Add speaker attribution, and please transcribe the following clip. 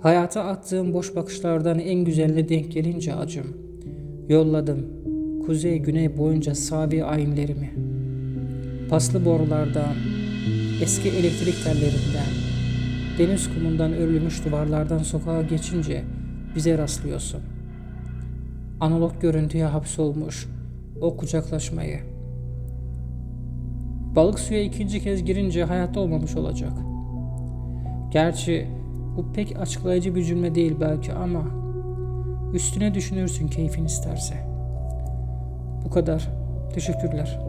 Speaker 1: Hayata attığım boş bakışlardan en güzeline denk gelince acım. Yolladım kuzey güney boyunca sabi ayinlerimi. Paslı borulardan, eski elektrik tellerinden, deniz kumundan örülmüş duvarlardan sokağa geçince bize rastlıyorsun. Analog görüntüye hapsolmuş o kucaklaşmayı. Balık suya ikinci kez girince hayatta olmamış olacak. Gerçi bu pek açıklayıcı bir cümle değil belki ama üstüne düşünürsün keyfin isterse. Bu kadar. Teşekkürler.